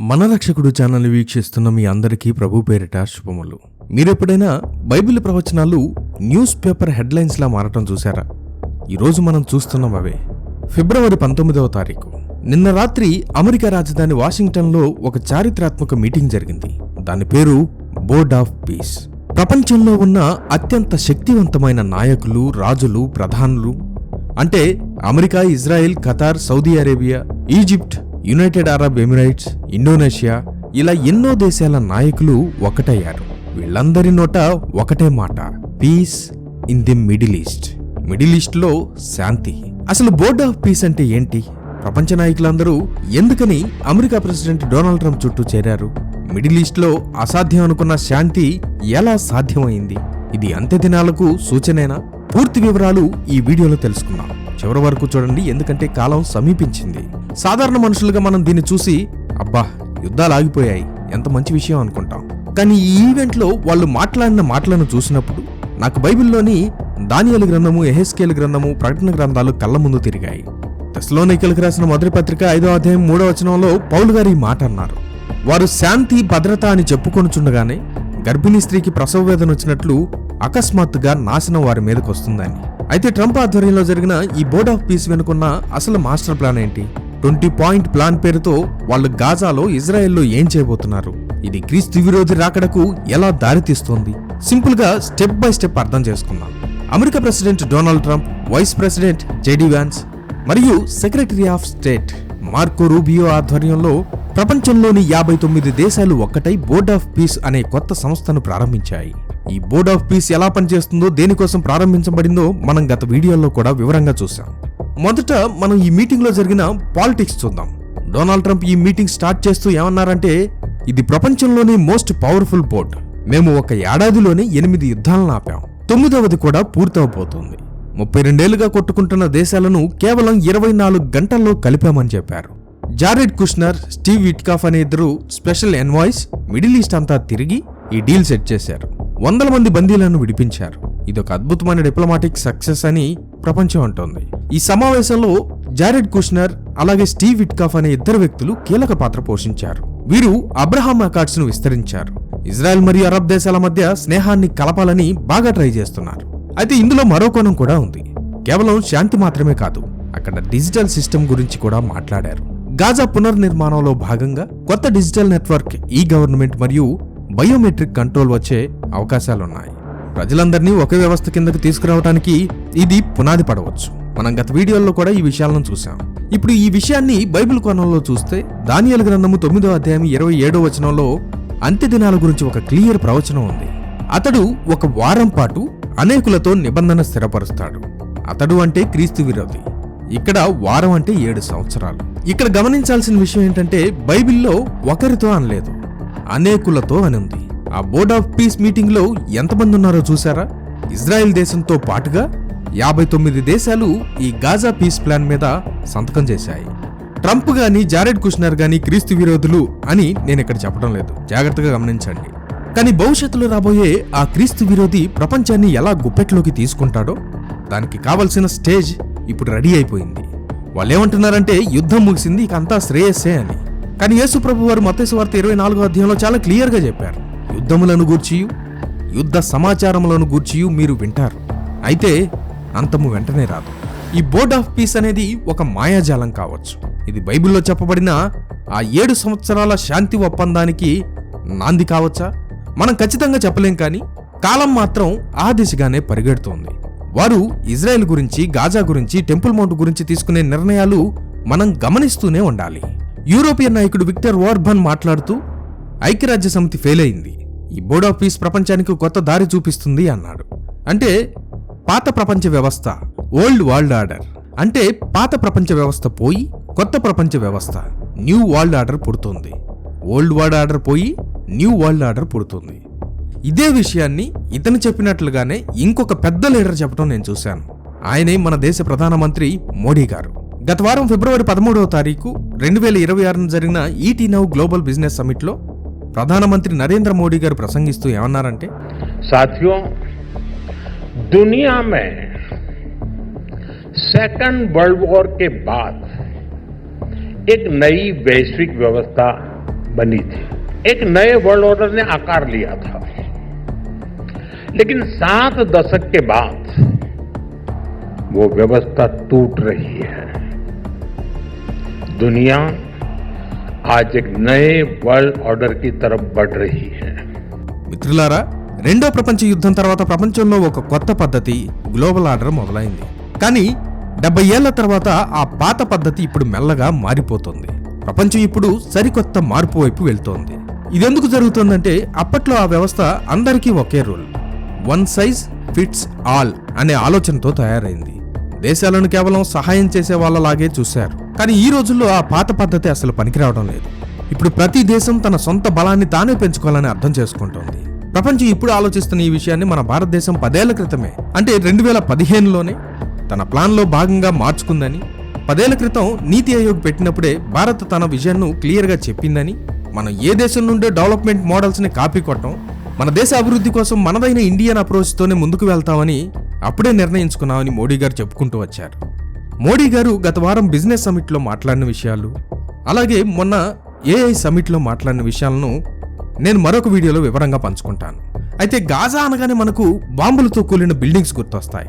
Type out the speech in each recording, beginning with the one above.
మన రక్షకుడు ఛానల్ వీక్షిస్తున్న మీ అందరికీ ప్రభు పేరిట శుభములు. మీరెప్పుడైనా బైబిల్ ప్రవచనాలు న్యూస్ పేపర్ హెడ్లైన్స్లా మారటం చూసారా ఈరోజు మనం చూస్తున్నాం అవే ఫిబ్రవరి పంతొమ్మిదవ తారీఖు. నిన్న రాత్రి అమెరికా రాజధాని వాషింగ్టన్లో ఒక చారిత్రాత్మక మీటింగ్ జరిగింది. దాని పేరు బోర్డ్ ఆఫ్ పీస్. ప్రపంచంలో ఉన్న అత్యంత శక్తివంతమైన నాయకులు రాజులు ప్రధానులు అంటే America Israel Qatar Saudi Arabia Egypt United Arab Emirates Indonesia ఇలా ఎన్నో దేశాల నాయకులు ఒకటయ్యారు. వీళ్ళందరి నోట ఒకటే మాట peace in the Middle East Middle East శాంతి. అసలు బోర్డ్ ఆఫ్ పీస్ అంటే ఏంటి? ప్రపంచ నాయకులందరూ ఎందుకని అమెరికా ప్రెసిడెంట్ డొనాల్డ్ ట్రంప్ చుట్టూ చేరారు? మిడిల్ ఈస్ట్లో అసాధ్యం అనుకున్న శాంతి ఎలా సాధ్యమైంది? ఇది అంత్య దినాలకు సూచనేనా? పూర్తి వివరాలు ఈ వీడియోలో తెలుసుకుందాం. చివరి వరకు చూడండి ఎందుకంటే కాలం సమీపించింది. సాధారణ మనుషులుగా మనం దీన్ని చూసి అబ్బా యుద్ధాలు ఆగిపోయాయి ఎంత మంచి విషయం అనుకుంటాం. కానీ ఈ ఈవెంట్లో వాళ్ళు మాట్లాడిన మాటలను చూసినప్పుడు నాకు బైబిల్లోని దానియలు గ్రంథము ఎహెస్కేల్ గ్రంథము ప్రకటన గ్రంథాలు కళ్ళ ముందు తిరిగాయి. తెస్లోనికలకు రాసిన మొదటి పత్రిక ఐదో అధ్యాయం మూడో వచనంలో పౌలు గారు ఈ మాట అన్నారు. వారు శాంతి భద్రత అని చెప్పుకొనుచుండగానే గర్భిణీ స్త్రీకి ప్రసవ వేదన వచ్చినట్లు అకస్మాత్తుగా నాశనం వారి మీదకు వస్తుందని. అయితే ట్రంప్ ఆధ్వర్యంలో జరిగిన ఈ బోర్డ్ ఆఫ్ పీస్ వెనుకున్న అసలు మాస్టర్ ప్లాన్ ఏంటి? ట్వంటీ పాయింట్ ప్లాన్ పేరుతో వాళ్ళు గాజాలో ఇజ్రాయెల్లో ఏం చేయబోతున్నారు? ఇది క్రీస్తు విరోధి రాకడకు ఎలా దారితీస్తోంది సింపుల్గా స్టెప్ బై స్టెప్ అర్థం చేసుకుందాం. America president Donald Trump vice president JD Vance మరియు secretary of state Marco Rubio ఆధ్వర్యంలో ప్రపంచంలోని యాభై తొమ్మిది దేశాలు ఒక్కటై బోర్డ్ ఆఫ్ పీస్ అనే కొత్త సంస్థను ప్రారంభించాయి. ఈ బోర్డ్ ఆఫ్ పీస్ ఎలా పనిచేస్తుందో దేనికోసం ప్రారంభించబడిందో మనం గత వీడియోలో కూడా వివరంగా చూసాం మొదట మనం ఈ మీటింగ్లో జరిగిన పాలిటిక్స్ చూద్దాం. డొనాల్డ్ ట్రంప్ ఈ మీటింగ్ స్టార్ట్ చేస్తూ ఏమన్నారంటే ఇది ప్రపంచంలోనే మోస్ట్ పవర్ఫుల్ బోర్డ్. మేము ఒక ఏడాదిలోనే ఎనిమిది యుద్ధాలను ఆపాం. తొమ్మిదవది కూడా పూర్తవబోతోంది. ముప్పై రెండేళ్ళుగా కొట్టుకుంటున్న దేశాలను కేవలం ఇరవై నాలుగు గంటల్లో కలిపామని చెప్పారు. జారెడ్ కుష్నర్ స్టీవ్ విట్కాఫ్ అనే ఇద్దరు స్పెషల్ ఎన్వాయిస్ మిడిల్ ఈస్ట్ అంతా తిరిగి ఈ డీల్ సెట్ చేశారు. వందల మంది బందీలను విడిపించారు. ఇదొక అద్భుతమైన డిప్లొమాటిక్ సక్సెస్ అని ప్రపంచం అంటోంది. ఈ సమావేశంలో జారెడ్ కుష్నర్ అలాగే స్టీవ్ విట్కాఫ్ అనే ఇద్దరు వ్యక్తులు కీలక పాత్ర పోషించారు. వీరు అబ్రహాం అకార్డ్స్ను విస్తరించారు. ఇజ్రాయెల్ మరియు అరబ్ దేశాల మధ్య స్నేహాన్ని కలపాలని బాగా ట్రై చేస్తున్నారు. అయితే ఇందులో మరో కోణం కూడా ఉంది. కేవలం శాంతి మాత్రమే కాదు అక్కడ డిజిటల్ సిస్టమ్ గురించి కూడా మాట్లాడారు. గాజా పునర్నిర్మాణంలో భాగంగా కొత్త డిజిటల్ నెట్వర్క్ ఈ గవర్నమెంట్ మరియు బయోమెట్రిక్ కంట్రోల్ వచ్చే అవకాశాలున్నాయి. ప్రజలందరినీ ఒకే వ్యవస్థ కిందకు తీసుకురావడానికి ఇది పునాది పడవచ్చు. మనం గత వీడియోల్లో కూడా ఈ విషయాలను చూసాం ఇప్పుడు ఈ విషయాన్ని బైబిల్ కోణంలో చూస్తే దానియల గ్రంథము తొమ్మిదో అధ్యాయం ఇరవై ఏడో వచనంలో అంత్య దినాల గురించి ఒక క్లియర్ ప్రవచనం ఉంది. అతడు ఒక వారం పాటు అనేకులతో నిబంధన స్థిరపరుస్తాడు. అతడు అంటే క్రీస్తు విరోధి. ఇక్కడ వారం అంటే ఏడు సంవత్సరాలు. ఇక్కడ గమనించాల్సిన విషయం ఏంటంటే బైబిల్లో ఒకరితో అనలేదు. అనేకులతో అని ఉంది ఆ బోర్డ్ ఆఫ్ పీస్ మీటింగ్లో ఎంతమంది ఉన్నారో చూసారా ఇజ్రాయెల్ దేశంతో పాటుగా యాభై తొమ్మిది దేశాలు ఈ గాజా పీస్ ప్లాన్ మీద సంతకం చేశాయి. ట్రంప్ గాని జారెడ్ కుష్నర్ గాని క్రీస్తు విరోధులు అని నేను ఇక్కడ చెప్పడం లేదు. జాగ్రత్తగా గమనించండి. కానీ భవిష్యత్తులో రాబోయే ఆ క్రీస్తు విరోధి ప్రపంచాన్ని ఎలా గుప్పెట్లోకి తీసుకుంటాడో దానికి కావలసిన స్టేజ్ ఇప్పుడు రెడీ అయిపోయింది. వాళ్ళు ఏమంటున్నారంటే యుద్ధం ముగిసింది ఇక అంతా శ్రేయస్సే అని. కానీ యేసుప్రభు వారు మతేశ్వార్త ఇరవై నాలుగో అధ్యాయంలో చాలా క్లియర్గా చెప్పారు. యుద్ధములను గూర్చియు యుద్ధ సమాచారములను గూర్చియు మీరు వింటారు. అయితే అంతము వెంటనే రాదు. ఈ బోర్డ్ ఆఫ్ పీస్ అనేది ఒక మాయాజాలం కావచ్చు. ఇది బైబిల్లో చెప్పబడిన ఆ ఏడు సంవత్సరాల శాంతి ఒప్పందానికి నాంది కావచ్చా? మనం ఖచ్చితంగా చెప్పలేం కానీ కాలం మాత్రం ఆ దిశగానే పరిగెడుతోంది. వారు ఇజ్రాయెల్ గురించి గాజా గురించి టెంపుల్ మౌంట్ గురించి తీసుకునే నిర్ణయాలు మనం గమనిస్తూనే ఉండాలి. యూరోపియన్ నాయకుడు విక్టర్ వార్బన్ మాట్లాడుతూ ఐక్యరాజ్య సమితి ఫెయిల్ అయింది ఈ బోర్డ్ ఆఫ్ పీస్ ప్రపంచానికి కొత్త దారి చూపిస్తుంది అన్నాడు. అంటే పాత ప్రపంచ వ్యవస్థ ఓల్డ్ వరల్డ్ ఆర్డర్. అంటే పాత ప్రపంచ వ్యవస్థ పోయి కొత్త ప్రపంచ వ్యవస్థ న్యూ వరల్డ్ ఆర్డర్ పుడుతుంది. ఓల్డ్ వరల్డ్ ఆర్డర్ పోయి న్యూ వరల్డ్ ఆర్డర్ పుడుతుంది. ఇదే విషయాన్ని ఇతను చెప్పినట్లుగానే ఇంకొక పెద్ద లీడర్ చెప్పడం నేను చూశాను. ఆయనే మన దేశ ప్రధానమంత్రి మోడీ గారు. గత వారం ఫిబ్రవరి పదమూడవ తారీఖు రెండు వేల ఇరవై ఆరున జరిగిన ఈటీ నౌ గ్లోబల్ బిజినెస్ సమిట్లో ప్రధానమంత్రి నరేంద్ర మోడీ గారు ప్రసంగిస్తూ ఏమన్నారంటే साथियों दुनिया में सेकंड वर्ल्ड वॉर के बाद एक नई वैश्विक व्यवस्था बनी थी एक नए वर्ल्ड ऑर्डर ने आकार लिया था लेकिन सात दशक के बाद वो व्यवस्था टूट रही है दुनिया आज एक नए वर्ल्ड ऑर्डर की तरफ बढ़ रही है మిత్రులారా రెండో ప్రపంచ యుద్ధం తర్వాత ప్రపంచంలో ఒక కొత్త పద్ధతి గ్లోబల్ ఆర్డర్ మొదలైంది కానీ డెబ్బై ఏళ్ల తర్వాత ఆ పాత పద్ధతి ఇప్పుడు మెల్లగా మారిపోతుంది ప్రపంచం ఇప్పుడు సరికొత్త మార్పు వైపు వెళ్తోంది ఇదెందుకు జరుగుతోందంటే అప్పట్లో ఆ వ్యవస్థ అందరికీ ఒకే rule one size fits all అనే ఆలోచనతో తయారైంది దేశాలను కేవలం సహాయం చేసే వాళ్ళలాగే చూశారు. కానీ ఈ రోజుల్లో ఆ పాత పద్ధతి అసలు పనికిరావడం లేదు. ఇప్పుడు ప్రతి దేశం తన సొంత బలాన్ని తానే పెంచుకోవాలని అర్థం చేసుకుంటోంది. ప్రపంచం ఇప్పుడు ఆలోచిస్తున్న ఈ విషయాన్ని మన భారతదేశం పదేళ్ళ క్రితమే అంటే రెండు వేల పదిహేనులోనే తన ప్లాన్లో భాగంగా మార్చుకుందని పదేళ్ళ క్రితం నీతి ఆయోగ్ పెట్టినప్పుడే భారత్ తన విజన్ను క్లియర్గా చెప్పిందని మనం ఏ దేశం నుండే డెవలప్మెంట్ మోడల్స్ని కాపీ కొట్టం మన దేశ అభివృద్ధి కోసం మనదైన ఇండియన్ అప్రోచ్తోనే ముందుకు వెళ్తామని అప్పుడే నిర్ణయించుకున్నామని మోడీ గారు చెప్పుకుంటూ వచ్చారు. మోడీ గారు గత వారం బిజినెస్ సమిట్లో మాట్లాడిన విషయాలు అలాగే మొన్న ఏఐ సమిట్లో మాట్లాడిన విషయాలను నేను మరొక వీడియోలో వివరంగా పంచుకుంటాను. అయితే గాజా అనగానే మనకు బాంబులతో కూలిన బిల్డింగ్స్ గుర్తొస్తాయి.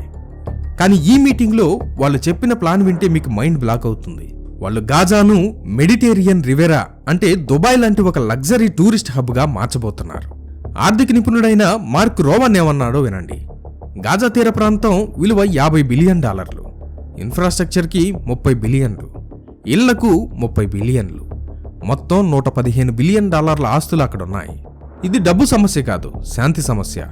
కానీ ఈ మీటింగ్లో వాళ్ళు చెప్పిన ప్లాన్ వింటే మీకు మైండ్ బ్లాక్ అవుతుంది. వాళ్ళు గాజాను మెడిటేరియన్ రివెరా అంటే దుబాయ్ లాంటి ఒక లగ్జరీ టూరిస్ట్ హబ్గా మార్చబోతున్నారు. ఆర్థిక నిపుణుడైన మార్క్ రోవన్ ఏమన్నాడో వినండి. గాజా తీర ప్రాంతం విలువ యాభై బిలియన్ డాలర్లు. ఇన్ఫ్రాస్ట్రక్చర్కి ముప్పై బిలియన్లు. ఇళ్ళకు ముప్పై బిలియన్లు. మొత్తం నూట పదిహేను బిలియన్ డాలర్ల ఆస్తులు అక్కడ ఉన్నాయి ఇది డబ్బు సమస్య కాదు శాంతి సమస్య.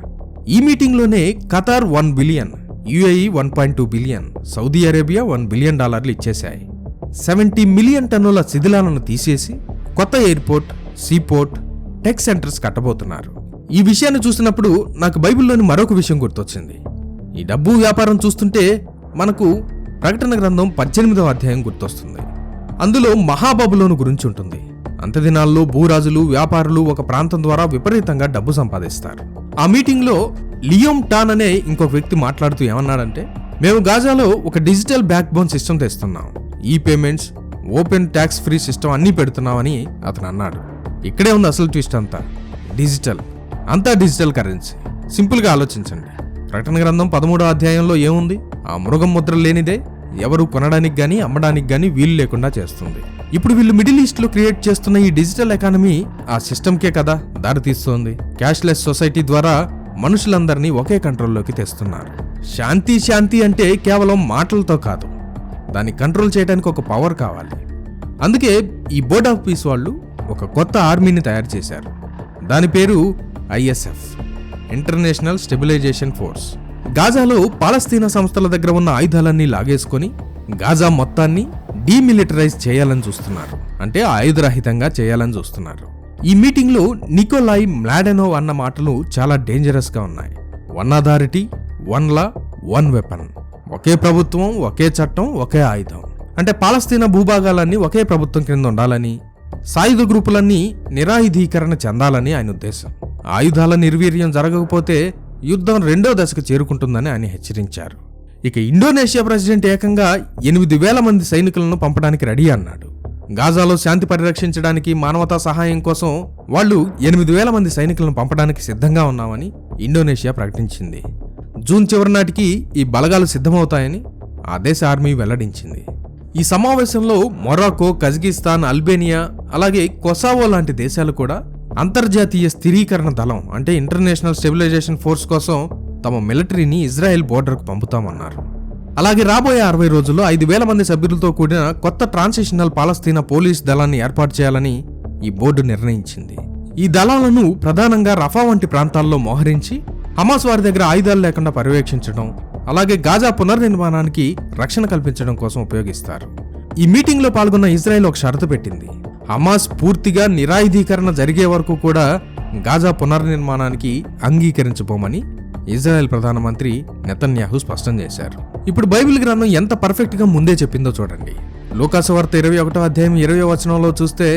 ఈ మీటింగ్లోనే Qatar one billion UAE one point two billion Saudi Arabia one billion డాలర్లు ఇచ్చేశాయి. సెవెంటీ మిలియన్ టన్నుల శిథిలాలను తీసేసి కొత్త ఎయిర్పోర్ట్ సీపోర్ట్ టెక్ సెంటర్స్ కట్టబోతున్నారు. ఈ విషయాన్ని చూసినప్పుడు నాకు బైబిల్లోని మరొక విషయం గుర్తొచ్చింది. ఈ డబ్బు వ్యాపారం చూస్తుంటే మనకు ప్రకటన గ్రంథం పద్దెనిమిదవ అధ్యాయం గుర్తొస్తుంది. అందులో మహాబబులోను గురించి ఉంటుంది. అంత్యదినాల్లో భూరాజులు వ్యాపారులు ఒక ప్రాంతం ద్వారా విపరీతంగా డబ్బు సంపాదిస్తారు. ఆ మీటింగ్లో లియోమ్ టాన్ అనే ఇంకొక వ్యక్తి మాట్లాడుతూ ఏమన్నాడంటే మేము గాజాలో ఒక డిజిటల్ బ్యాక్ బోన్ సిస్టమ్ తెస్తున్నాం. ఈ payments open tax free system అన్నీ పెడుతున్నామని అతను అన్నాడు. ఇక్కడే ఉంది అసలు ట్విస్ట్ అంతా. డిజిటల్. అంతా డిజిటల్ కరెన్సీ. సింపుల్గా ఆలోచించండి. ప్రకటన గ్రంథం పదమూడో అధ్యాయంలో ఏముంది? ఆ మృగం ముద్ర లేనిదే ఎవరు కొనడానికి కానీ అమ్మడానికి కానీ వీలు లేకుండా చేస్తుంది. ఇప్పుడు వీళ్ళు మిడిల్ ఈస్ట్లో క్రియేట్ చేస్తున్న ఈ డిజిటల్ ఎకానమీ ఆ సిస్టమ్కే కదా దారితీస్తోంది. క్యాష్లెస్ సొసైటీ ద్వారా మనుషులందరినీ ఒకే కంట్రోల్లోకి తెస్తున్నారు. శాంతి శాంతి అంటే కేవలం మాటలతో కాదు. దాన్ని కంట్రోల్ చేయడానికి ఒక పవర్ కావాలి. అందుకే ఈ బోర్డ్ ఆఫ్ పీస్ వాళ్ళు ఒక కొత్త ఆర్మీని తయారు చేశారు. దాని పేరు ఐఎస్ఎఫ్ ఇంటర్నేషనల్ స్టెబిలైజేషన్ ఫోర్స్ గాజాలో పాలస్తీనా సంస్థల దగ్గర ఉన్న ఆయుధాలన్నీ లాగేసుకొని గాజా మొత్తాన్ని డీమిలిటరైజ్ చేయాలని చూస్తున్నారు. అంటే ఆయుధరహితంగా చేయాలని చూస్తున్నారు. ఈ మీటింగ్లో నికోలాయ్ మ్లాడెనో అన్న మాటలు చాలా డేంజరస్గా ఉన్నాయి. One authority one law one weapon ఒకే ప్రభుత్వం ఒకే చట్టం ఒకే ఆయుధం. అంటే పాలస్తీనా భూభాగాలన్నీ ఒకే ప్రభుత్వం క్రింద ఉండాలని సాయుధ గ్రూపులన్నీ నిరాయుధీకరణ చెందాలని ఆయన ఉద్దేశం. ఆయుధాల నిర్వీర్యం జరగకపోతే యుద్ధం రెండో దశకు చేరుకుంటుందని ఆయన హెచ్చరించారు. ఇక ఇండోనేషియా ప్రెసిడెంట్ ఏకంగా ఎనిమిది వేల మంది సైనికులను పంపడానికి రెడీ అన్నాడు. గాజాలో శాంతి పరిరక్షించడానికి మానవతా సహాయం కోసం వాళ్ళు ఎనిమిది వేల మంది సైనికులను పంపడానికి సిద్ధంగా ఉన్నామని ఇండోనేషియా ప్రకటించింది. జూన్ చివరి నాటికి ఈ బలగాలు సిద్ధమవుతాయని ఆ దేశ ఆర్మీ వెల్లడించింది. ఈ సమావేశంలో మొరాకో కజకిస్తాన్ అల్బేనియా అలాగే కొసావో లాంటి దేశాలు కూడా అంతర్జాతీయ స్థిరీకరణ దళం అంటే ఇంటర్నేషనల్ స్టెబిలైజేషన్ ఫోర్స్ కోసం తమ మిలిటరీని ఇజ్రాయెల్ బోర్డర్కు పంపుతామన్నారు. అలాగే రాబోయే అరవై రోజుల్లో ఐదు వేల మంది సభ్యులతో కూడిన కొత్త ట్రాన్సిషనల్ పాలస్తీనా పోలీస్ దళాన్ని ఏర్పాటు చేయాలని ఈ బోర్డు నిర్ణయించింది. ఈ దళాలను ప్రధానంగా రఫా వంటి ప్రాంతాల్లో మోహరించి హమాస్ వారి దగ్గర ఆయుధాలు లేకుండా పర్యవేక్షించడం అలాగే గాజా పునర్నిర్మాణానికి రక్షణ కల్పించడం కోసం ఉపయోగిస్తారు. ఈ మీటింగ్లో పాల్గొన్న ఇజ్రాయెల్ ఒక షరతు పెట్టింది. హమాస్ పూర్తిగా నిరాయుధీకరణ జరిగే వరకు కూడా గాజా పునర్నిర్మాణానికి అంగీకరించబోమని ఇజ్రాయెల్ ప్రధానమంత్రి నెతన్యాహు స్పష్టం చేశారు. ఇప్పుడు బైబిల్ గ్రంథం ఎంత పర్ఫెక్ట్గా ముందే చెప్పిందో చూడండి. లోకాసవార్త ఇరవై ఒకటో అధ్యాయం ఇరవై వచనంలో చూస్తే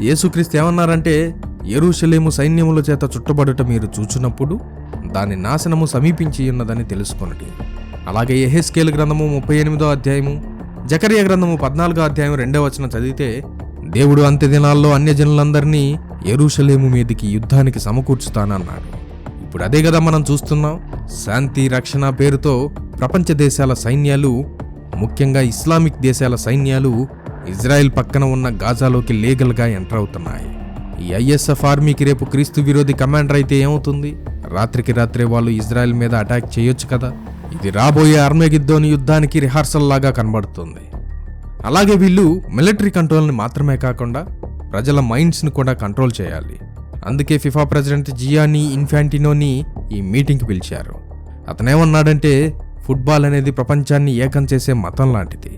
యేసుక్రీస్తు ఏమన్నారంటే ఎరుషలేము సైన్యముల చేత చుట్టబడుట మీరు చూచినప్పుడు దాని నాశనము సమీపించి ఉన్నదని తెలుసుకొనటి అలాగే ఎహెస్కేల్ గ్రంథము ముప్పై ఎనిమిదో అధ్యాయము జకరియా గ్రంథము పద్నాలుగో అధ్యాయం రెండో వచనం చదివితే దేవుడు అంత్య దినాల్లో అన్యజనులందరినీ ఎరుషలేము మీదికి యుద్ధానికి సమకూర్చుతానన్నాడు. ఇప్పుడు అదే కదా మనం చూస్తున్నాం శాంతి రక్షణ పేరుతో ప్రపంచ దేశాల సైన్యాలు ముఖ్యంగా ఇస్లామిక్ దేశాల సైన్యాలు ఇజ్రాయెల్ పక్కన ఉన్న గాజాలోకి లీగల్గా ఎంటర్ అవుతున్నాయి. ఈ ఐఎస్ఎఫ్ ఆర్మీకి రేపు క్రీస్తు విరోధి కమాండర్ అయితే ఏమవుతుంది? రాత్రికి రాత్రే వాళ్ళు ఇజ్రాయెల్ మీద అటాక్ చేయొచ్చు కదా? ఇది రాబోయే అర్మేగిద్దోని యుద్ధానికి రిహార్సల్ లాగా కనబడుతుంది. అలాగే వీళ్ళు మిలిటరీ కంట్రోల్ని మాత్రమే కాకుండా ప్రజల మైండ్స్ని కూడా కంట్రోల్ చేయాలి. అందుకే ఫిఫా ప్రెసిడెంట్ జియానీ ఇన్ఫాంటినోని ఈ మీటింగ్కి పిలిచారు. అతనేమన్నాడంటే ఫుట్బాల్ అనేది ప్రపంచాన్ని ఏకం చేసే మతం లాంటిది.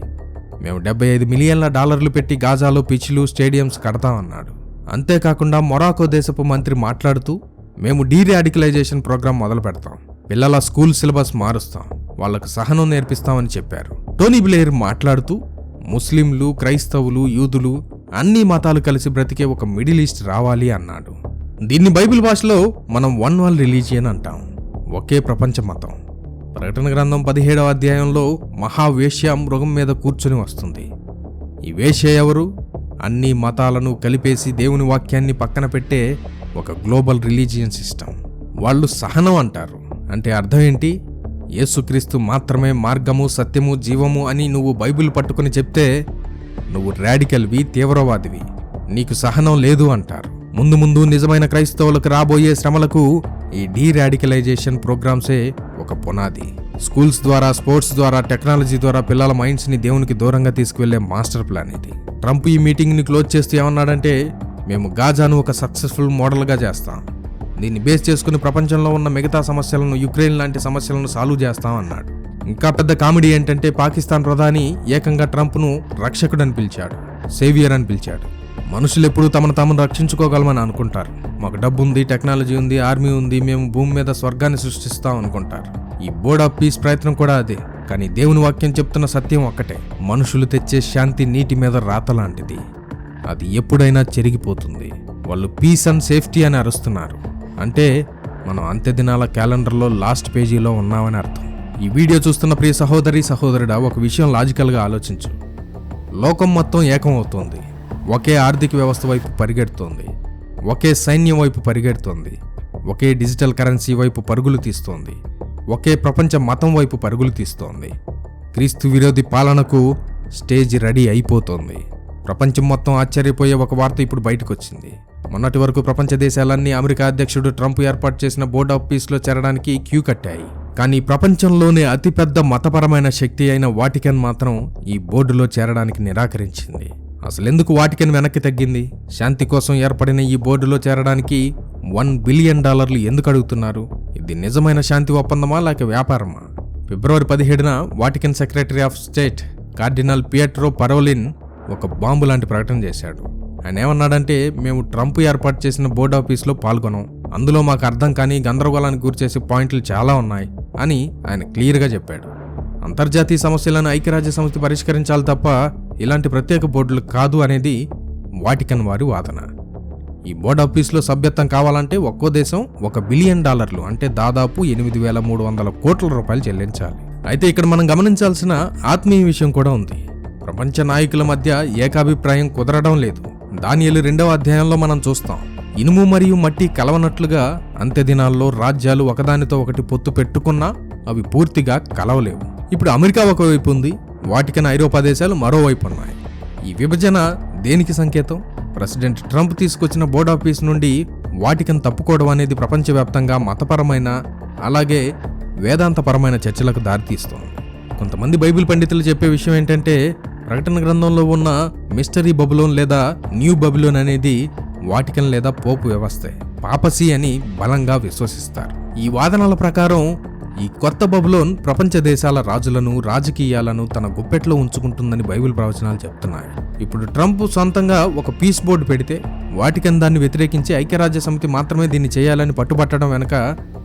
మేము డెబ్బై ఐదు మిలియన్ల డాలర్లు పెట్టి గాజాలో పిచ్లు స్టేడియంస్ కడతామన్నాడు. అంతేకాకుండా మొరాకో దేశపు మంత్రి మాట్లాడుతూ మేము డీరాడికలైజేషన్ ప్రోగ్రాం మొదలు పెడతాం పిల్లల స్కూల్ సిలబస్ మారుస్తాం. వాళ్ళకు సహనం నేర్పిస్తామని చెప్పారు. టోనీ బ్లేయర్ మాట్లాడుతూ ముస్లింలు క్రైస్తవులు యూదులు అన్ని మతాలు కలిసి బ్రతికే ఒక మిడిల్ ఈస్ట్ రావాలి అన్నాడు. దీన్ని బైబిల్ భాషలో మనం వన్ వన్ రిలీజియన్ అంటాం. ఒకే ప్రపంచ మతం. ప్రకటన గ్రంథం పదిహేడవ అధ్యాయంలో మహావేశ్య మృగం మీద కూర్చొని వస్తుంది. ఈ వేశ్య ఎవరు? అన్ని మతాలను కలిపేసి దేవుని వాక్యాన్ని పక్కన పెట్టే ఒక గ్లోబల్ రిలీజియన్ సిస్టమ్ వాళ్ళు సహనం అంటారు. అంటే అర్థం ఏంటి? యేసుక్రీస్తు మాత్రమే మార్గము సత్యము జీవము అని నువ్వు బైబిల్ పట్టుకుని చెప్తే నువ్వు రాడికల్వి తీవ్రవాదివి. నీకు సహనం లేదు అంటారు. ముందు ముందు నిజమైన క్రైస్తవులకు రాబోయే శ్రమలకు ఈ డీరాడికలైజేషన్ ప్రోగ్రామ్సే ఒక పునాది. స్కూల్స్ ద్వారా స్పోర్ట్స్ ద్వారా టెక్నాలజీ ద్వారా పిల్లల మైండ్స్ని దేవునికి దూరంగా తీసుకువెళ్ళే మాస్టర్ ప్లాన్ ఇది. ట్రంప్ ఈ మీటింగ్ని క్లోజ్ చేస్తూ ఏమన్నాడంటే మేము గాజాను ఒక సక్సెస్ఫుల్ మోడల్గా చేస్తాం. దీన్ని బేస్ చేసుకుని ప్రపంచంలో ఉన్న మిగతా సమస్యలను యుక్రెయిన్ లాంటి సమస్యలను సాల్వ్ చేస్తాం అన్నాడు ఇంకా పెద్ద కామెడీ ఏంటంటే పాకిస్తాన్ ప్రధాని ఏకంగా ట్రంప్ను రక్షకుడు అని పిలిచాడు సేవియర్ అని పిలిచాడు. మనుషులు ఎప్పుడూ తమను తాము రక్షించుకోగలమని అనుకుంటారు. మాకు డబ్బు ఉంది టెక్నాలజీ ఉంది ఆర్మీ ఉంది మేము భూమి మీద స్వర్గాన్ని సృష్టిస్తాం అనుకుంటారు. ఈ బోర్డ్ ఆఫ్ పీస్ ప్రయత్నం కూడా అదే కానీ దేవుని వాక్యం చెప్తున్న సత్యం ఒక్కటే. మనుషులు తెచ్చే శాంతి నీటి మీద రాత లాంటిది. అది ఎప్పుడైనా చెరిగిపోతుంది. వాళ్ళు పీస్ అండ్ సేఫ్టీ అని అరుస్తున్నారు. అంటే మనం అంత్యదినాల క్యాలెండర్లో లాస్ట్ పేజీలో ఉన్నామని అర్థం. ఈ వీడియో చూస్తున్న ప్రియ సహోదరి సహోదరుడా ఒక విషయం లాజికల్గా ఆలోచించు. లోకం మొత్తం ఏకం అవుతోంది. ఒకే ఆర్థిక వ్యవస్థ వైపు పరిగెడుతోంది. ఒకే సైన్యం వైపు పరిగెడుతోంది. ఒకే డిజిటల్ కరెన్సీ వైపు పరుగులు తీస్తోంది. ఒకే ప్రపంచ మతం వైపు పరుగులు తీస్తోంది. క్రీస్తు విరోధి పాలనకు స్టేజ్ రెడీ అయిపోతోంది. ప్రపంచం మొత్తం ఆశ్చర్యపోయే ఒక వార్త ఇప్పుడు బయటకు వచ్చింది మొన్నటి వరకు ప్రపంచ దేశాలన్నీ అమెరికా అధ్యక్షుడు ట్రంప్ ఏర్పాటు చేసిన బోర్డ్ ఆఫ్ పీస్లో చేరడానికి క్యూ కట్టాయి. కానీ ప్రపంచంలోనే అతిపెద్ద మతపరమైన శక్తి అయిన వాటికన్ మాత్రం ఈ బోర్డులో చేరడానికి నిరాకరించింది. అసలెందుకు వాటికన్ వెనక్కి తగ్గింది? శాంతి కోసం ఏర్పడిన ఈ బోర్డులో చేరడానికి వన్ బిలియన్ డాలర్లు ఎందుకు అడుగుతున్నారు? ఇది నిజమైన శాంతి ఒప్పందమా లేక వ్యాపారమా? ఫిబ్రవరి పదిహేడున Vatican secretary of state cardinal Pietro Parolin ఒక బాంబు లాంటి ప్రకటన చేశాడు. ఆయన ఏమన్నాడంటే మేము ట్రంప్ ఏర్పాటు చేసిన బోర్డు ఆఫీస్లో పాల్గొనాం. అందులో మాకు అర్థం కాని గందరగోళానికి గురిచేసే పాయింట్లు చాలా ఉన్నాయి అని ఆయన క్లియర్గా చెప్పాడు. అంతర్జాతీయ సమస్యలను ఐక్యరాజ్య సమితి పరిష్కరించాలి తప్ప ఇలాంటి ప్రత్యేక బోర్డులు కాదు అనేది వాటికన్ వారి వాదన. ఈ బోర్డు ఆఫీస్లో సభ్యత్వం కావాలంటే ఒక్కో దేశం ఒక బిలియన్ డాలర్లు అంటే దాదాపు ఎనిమిది వేల మూడు వందల కోట్ల రూపాయలు చెల్లించాలి. అయితే ఇక్కడ మనం గమనించాల్సిన ఆత్మీయ విషయం కూడా ఉంది. ప్రపంచ నాయకుల మధ్య ఏకాభిప్రాయం కుదరడం లేదు. దానియలు రెండవ అధ్యాయంలో మనం చూస్తాం. ఇనుము మరియు మట్టి కలవనట్లుగా అంత్య దినాల్లో రాజ్యాలు ఒకదానితో ఒకటి పొత్తు పెట్టుకున్నా అవి పూర్తిగా కలవలేవు. ఇప్పుడు అమెరికా ఒకవైపు ఉంది వాటికన ఐరోపా దేశాలు మరోవైపు ఉన్నాయి. ఈ విభజన దేనికి సంకేతం? ప్రెసిడెంట్ ట్రంప్ తీసుకొచ్చిన బోర్డ్ ఆఫీస్ నుండి వాటికన్ తప్పుకోవడం అనేది ప్రపంచవ్యాప్తంగా మతపరమైన అలాగే వేదాంతపరమైన చర్చలకు దారితీస్తోంది. కొంతమంది బైబిల్ పండితులు చెప్పే విషయం ఏంటంటే ప్రకటన గ్రంథంలో ఉన్న మిస్టరీ బబులోన్ లేదా న్యూ బబులోన్ అనేది వాటికన్ లేదా పోపు వ్యవస్థే. పాపసి అని బలంగా విశ్వసిస్తారు. ఈ వాదనల ప్రకారం ఈ కొత్త బబులోన్ ప్రపంచ దేశాల రాజులను రాజకీయాలను తన గుప్పెట్లో ఉంచుకుంటుందని బైబిల్ ప్రవచనాలు చెప్తున్నాయి. ఇప్పుడు ట్రంప్ సొంతంగా ఒక పీస్ బోర్డు పెడితే వాటికన్ దాన్ని వ్యతిరేకించి ఐక్యరాజ్య సమితి మాత్రమే దీన్ని చేయాలని పట్టుబట్టడం వెనుక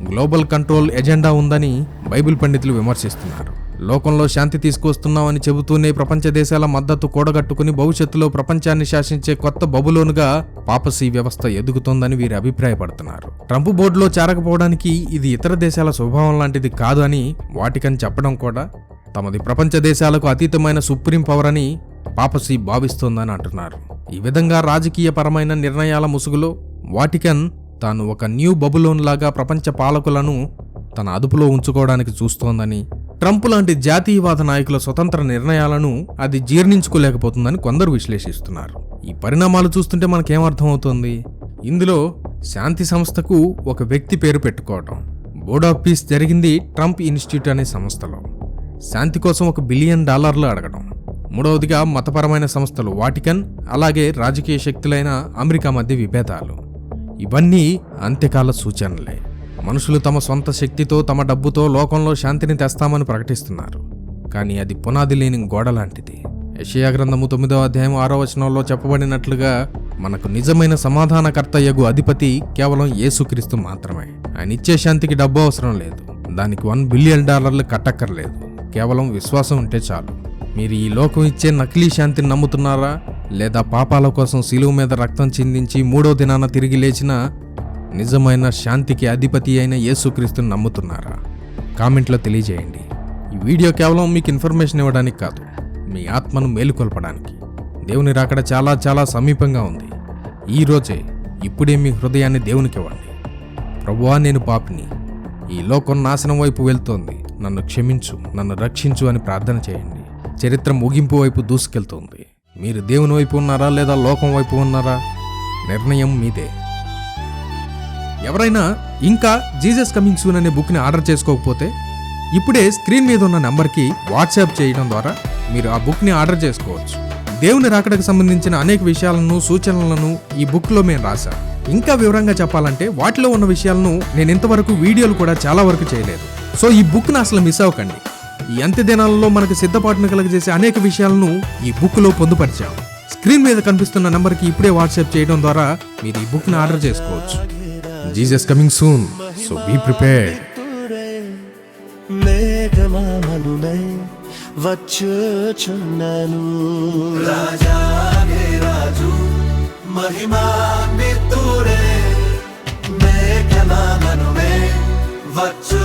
గ్లోబల్ కంట్రోల్ ఎజెండా ఉందని బైబిల్ పండితులు విమర్శిస్తున్నారు. లోకంలో శాంతి తీసుకొస్తున్నామని చెబుతూనే ప్రపంచ దేశాల మద్దతు కూడగట్టుకుని భవిష్యత్తులో ప్రపంచాన్ని శాసించే కొత్త బబులోనుగా పాపసీ వ్యవస్థ ఎదుగుతోందని వీరు అభిప్రాయపడుతున్నారు. ట్రంప్ బోర్డులో చేరకపోవడానికి ఇది ఇతర దేశాల స్వభావం లాంటిది కాదు అని వాటికన్ చెప్పడం కూడా తమది ప్రపంచ దేశాలకు అతీతమైన సుప్రీం పవర్ అని పాపసీ భావిస్తోందని అంటున్నారు. ఈ విధంగా రాజకీయపరమైన నిర్ణయాల ముసుగులో వాటికన్ తాను ఒక న్యూ బబులోన్ లాగా ప్రపంచ పాలకులను తన అదుపులో ఉంచుకోవడానికి చూస్తోందని ట్రంప్ లాంటి జాతీయవాద నాయకుల స్వతంత్ర నిర్ణయాలను అది జీర్ణించుకోలేకపోతుందని కొందరు విశ్లేషిస్తున్నారు. ఈ పరిణామాలు చూస్తుంటే మనకేమర్థమవుతోంది ఇందులో శాంతి సంస్థకు ఒక వ్యక్తి పేరు పెట్టుకోవటం. బోర్డ్ ఆఫ్ పీస్ జరిగింది ట్రంప్ ఇన్స్టిట్యూట్ అనే సంస్థలో. శాంతి కోసం ఒక బిలియన్ డాలర్లు అడగడం. మూడవదిగా మతపరమైన సంస్థలు వాటికన్ అలాగే రాజకీయ శక్తులైన అమెరికా మధ్య విభేదాలు. ఇవన్నీ అంత్యకాల సూచనలే. మనుషులు తమ సొంత శక్తితో తమ డబ్బుతో లోకంలో శాంతిని తెస్తామని ప్రకటిస్తున్నారు. కానీ అది పునాది లేని గోడ లాంటిది. యెషయా గ్రంథము తొమ్మిదవ అధ్యాయం ఆరో వచనంలో చెప్పబడినట్లుగా మనకు నిజమైన సమాధానకర్త యగు అధిపతి కేవలం యేసుక్రీస్తు మాత్రమే. ఆయన ఇచ్చే శాంతికి డబ్బు అవసరం లేదు. దానికి వన్ బిలియన్ డాలర్లు కట్టక్కర్లేదు. కేవలం విశ్వాసం ఉంటే చాలు. మీరు ఈ లోకం ఇచ్చే నకిలీ శాంతిని నమ్ముతున్నారా? లేదా పాపాల కోసం శిలువ మీద రక్తం చిందించి మూడో దినాన తిరిగి లేచిన నిజమైన శాంతికి అధిపతి అయిన యేసుక్రీస్తుని నమ్ముతున్నారా? కామెంట్లో తెలియజేయండి. ఈ వీడియో కేవలం మీకు ఇన్ఫర్మేషన్ ఇవ్వడానికి కాదు మీ ఆత్మను మేలుకొల్పడానికి. దేవుని రాకడ చాలా చాలా సమీపంగా ఉంది. ఈ రోజే ఇప్పుడే మీ హృదయాన్ని దేవునికి ఇవ్వండి. ప్రభువా నేను పాపిని. ఈ లోకం నాశనం వైపు వెళ్తోంది. నన్ను క్షమించు నన్ను రక్షించు అని ప్రార్థన చేయండి. చరిత్ర ముగింపు వైపు దూసుకెళ్తోంది. మీరు దేవుని వైపు ఉన్నారా లేదా లోకం వైపు ఉన్నారా? నిర్ణయం మీదే. ఎవరైనా ఇంకా జీసస్ కమింగ్ సూన్ అనే బుక్ని ఆర్డర్ చేసుకోకపోతే ఇప్పుడే స్క్రీన్ మీద ఉన్న నెంబర్కి వాట్సాప్ చేయడం ద్వారా మీరు ఆ బుక్ని ఆర్డర్ చేసుకోవచ్చు. దేవుని రాకడకు సంబంధించిన అనేక విషయాలను సూచనలను ఈ బుక్లో మేము రాశాం. ఇంకా వివరంగా చెప్పాలంటే వాటిలో ఉన్న విషయాలను నేను ఇంతవరకు వీడియోలు కూడా చాలా వరకు చేయలేదు. సో ఈ బుక్ను అసలు మిస్ అవ్వకండి. ఈ అంత్య దినాలలో మనకు సిద్ధపాటును కలగజేసే అనేక విషయాలను ఈ బుక్లో పొందుపరిచాం. స్క్రీన్ మీద కనిపిస్తున్న నంబర్కి ఇప్పుడే వాట్సాప్ చేయడం ద్వారా మీరు ఈ బుక్ని ఆర్డర్ చేసుకోవచ్చు. Jesus coming soon so be prepared మేఘమామనునై వచ్చుచున్నాను రాజాగే రాజు మహిమాన్వితుడే మేఘమామనునే వచ్చు